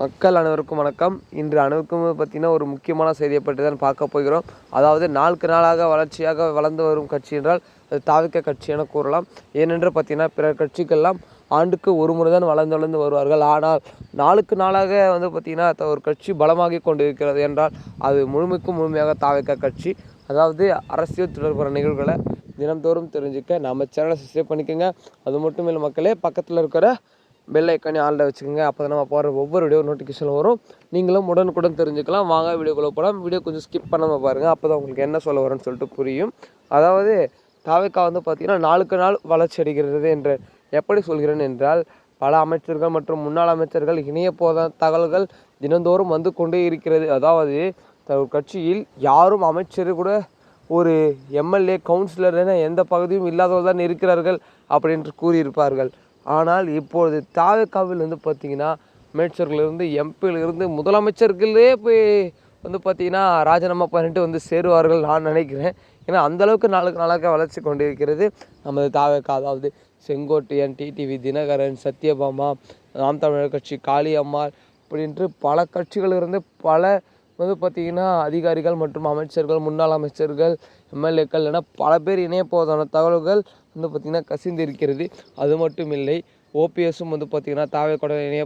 மக்கள் அனைவருக்கும் வணக்கம். இன்று அனைவருக்கும் பார்த்தீங்கன்னா ஒரு முக்கியமான செய்தியை பற்றி தான் பார்க்க போகிறோம். அதாவது நாளுக்கு நாளாக வளர்ச்சியாக வளர்ந்து வரும் கட்சி என்றால் அது தாவிக்க கட்சி என கூறலாம். ஏனென்று பார்த்தீங்கன்னா பிற கட்சிகள்லாம் ஆண்டுக்கு ஒரு முறை தான் வளர்ந்து வளர்ந்து வருவார்கள். ஆனால் நாளுக்கு நாளாக வந்து பார்த்திங்கன்னா ஒரு கட்சி பலமாகி கொண்டு இருக்கிறது என்றால் அது முழுமைக்கும் முழுமையாக தாவிக்க கட்சி. அதாவது அரசியல் தொடர்பான நிகழ்வுகளை தினம்தோறும் தெரிஞ்சுக்க நம்ம சேனலை சப்ஸ்கிரைப் பண்ணிக்கோங்க. அது மட்டும் இல்லை மக்களே பக்கத்தில் இருக்கிற பெல் ஐக்கானே ஆளில் வச்சுக்கோங்க. அப்போ தான் நம்ம போடுற ஒவ்வொரு வீடியோ நோட்டிஃபிகேஷன் வரும். நீங்களும் உடனுக்குடன் தெரிஞ்சுக்கலாம். வாங்க வீடியோக்குள்ளே போகலாம் வீடியோ கொஞ்சம் ஸ்கிப் பண்ணாமல் பாருங்கள் அப்போ தான் உங்களுக்கு என்ன சொல்ல வரேன்னு சொல்லிட்டு புரியும். அதாவது தாவேக்கா வந்து பார்த்திங்கன்னா நாளுக்கு நாள் வளர்ச்சி அடைகிறது என்று எப்படி சொல்கிறேன் என்றால் பல அமைச்சர்கள் மற்றும் முன்னாள் அமைச்சர்கள் இணைய போத தகவல்கள் தினந்தோறும் வந்து கொண்டே இருக்கிறது. அதாவது த- கட்சியில் யாரும் அமைச்சர் கூட ஒரு எம்எல்ஏ கவுன்சிலர் என எந்த பகுதியும் இல்லாதவர்கள் தான் இருக்கிறார்கள் அப்படின்று கூறியிருப்பார்கள். ஆனால் இப்பொழுது தாவேக்காவில் வந்து பார்த்திங்கன்னா அமைச்சர்களிருந்து எம்பியிலிருந்து முதலமைச்சர்களே போய் வந்து பார்த்திங்கன்னா ராஜினாமா பண்ணிட்டு வந்து சேருவார்கள் நான் நினைக்கிறேன். ஏன்னா அந்தளவுக்கு நாளுக்கு நாளாக வளர்ச்சி கொண்டிருக்கிறது நமது தாவேக்கா. அதாவது செங்கோட்டையன் டிடிவி தினகரன் சத்யபாமா நாம் தமிழர் கட்சி காளியம்மாள் அப்படின்ட்டு பல கட்சிகளிலிருந்து பல வந்து பார்த்திங்கன்னா அதிகாரிகள் மற்றும் அமைச்சர்கள் முன்னாள் அமைச்சர்கள் எம்எல்ஏக்கள் என பல பேர் இணைய போவதான தகவல்கள் வந்து பார்த்திங்கன்னா கசிந்து இருக்கிறது அது மட்டும் இல்லை ஓபிஎஸும் வந்து பார்த்திங்கன்னா தாவேக்கோட இணைய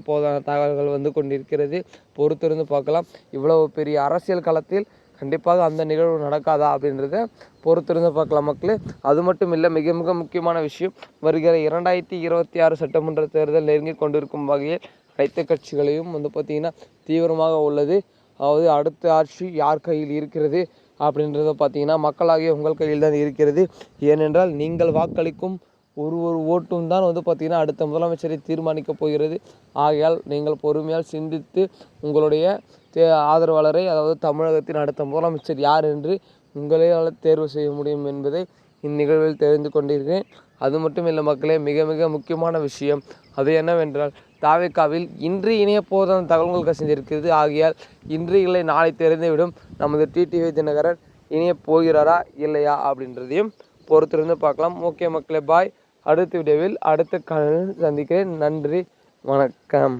தகவல்கள் வந்து கொண்டிருக்கிறது. பொறுத்திருந்து பார்க்கலாம். இவ்வளவு பெரிய அரசியல் களத்தில் கண்டிப்பாக அந்த நிகழ்வு நடக்காதா அப்படின்றத பொறுத்திருந்து பார்க்கலாம் மக்களே. அது மட்டும் இல்லை மிக மிக முக்கியமான விஷயம் வருகிற இரண்டாயிரத்தி இருபத்தி ஆறு சட்டமன்ற தேர்தல் நெருங்கி கொண்டிருக்கும் வகையில் அனைத்து கட்சிகளையும் வந்து பார்த்திங்கன்னா தீவிரமாக உள்ளது. அதாவது அடுத்த ஆட்சி யார் கையில் இருக்கிறது? அப்படின்றத பார்த்தீங்கன்னா மக்களாகிய உங்கள் கையில் தான் இருக்கிறது. ஏனென்றால் நீங்கள் வாக்களிக்கும் ஒரு ஒரு ஓட்டும் தான் வந்து பார்த்திங்கன்னா அடுத்த முதலமைச்சரை தீர்மானிக்கப் போகிறது. ஆகையால் நீங்கள் பொறுமையால் சிந்தித்து உங்களுடைய தே- ஆதரவாளரை அதாவது தமிழகத்தின் அடுத்த முதலமைச்சர் யார் என்று உங்களால் தேர்வு செய்ய முடியும் என்பதை இந்நிகழ்வில் தெரிந்து கொண்டிருக்கிறேன். அது மட்டும் இல்லை மக்களே மிக மிக முக்கியமான விஷயம் அது என்னவென்றால் தாவேக்காவில் இன்று இணைய போதான தகவல்கள் கசிந்திருக்கிறது. ஆகையால் இன்று இல்லை நாளை தெரிந்துவிடும். நமது டிடிவி தினகரன் இணைய போகிறாரா இல்லையா அப்படின்றதையும் பொறுத்திருந்து பார்க்கலாம். ஓகே மக்களே பாய். அடுத்த வீடியோவில் அடுத்த காலையில் சந்திக்கிறேன். நன்றி வணக்கம்.